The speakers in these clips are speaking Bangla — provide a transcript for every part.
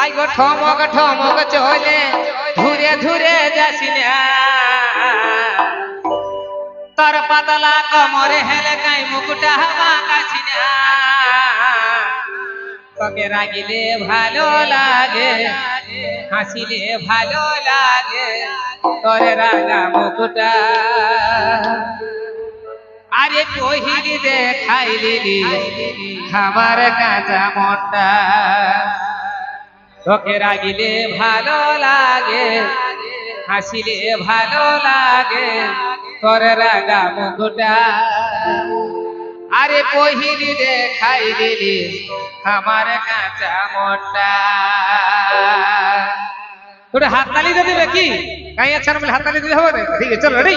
আই গো ঠমক ঠমক চলে, ধুরে ধুরে যাসি না তোর পাতলা কমরে হেলে কাই মুকুটা বাঁকাছি না তোকে রাগিলে ভালো লাগে, হাসিলে ভালো লাগে, তোর রাগা মুকুটা। আরে কহিলি দেখাইলি আমার কাঁচা মনটা। তোকে রাগিলে ভালো লাগে, হাসিলে ভালো লাগে, তোর রাগা মুখটা। আরে পহিলি দেখাই দিলি আমার কাঁচা মনটা। তোর হাততালি দিবে কি কাই আচ্ছা বলে হাততালি দিলে হবে ঠিক আছে, চলো ready.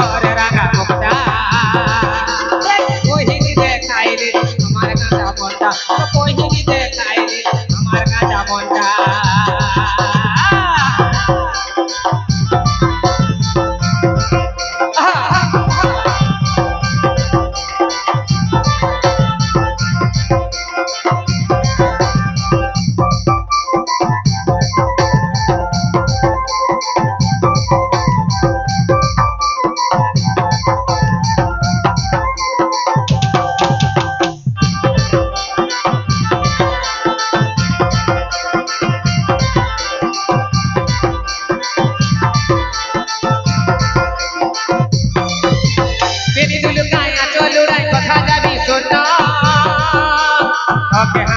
Oh.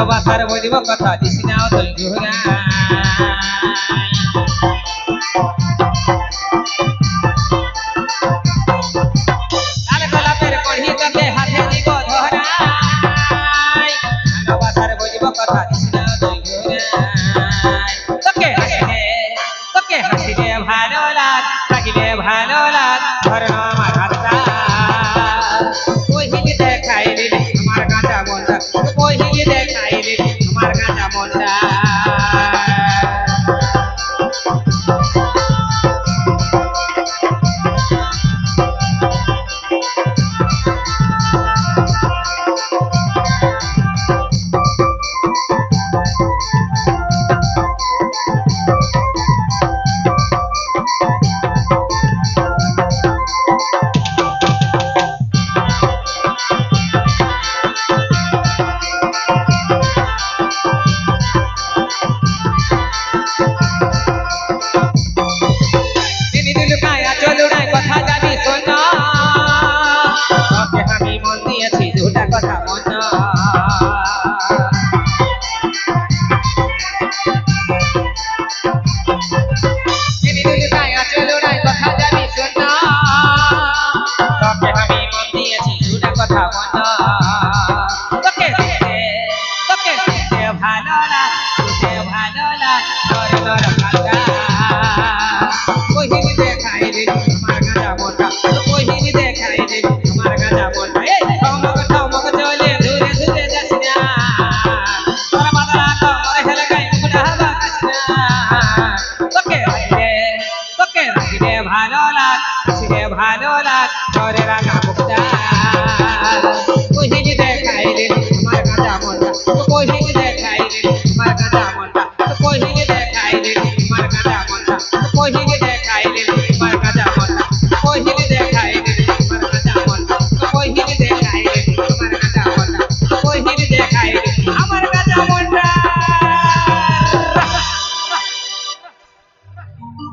ভালোবাসার বলিব কথা দিছি না তুই ঘুরাই that one.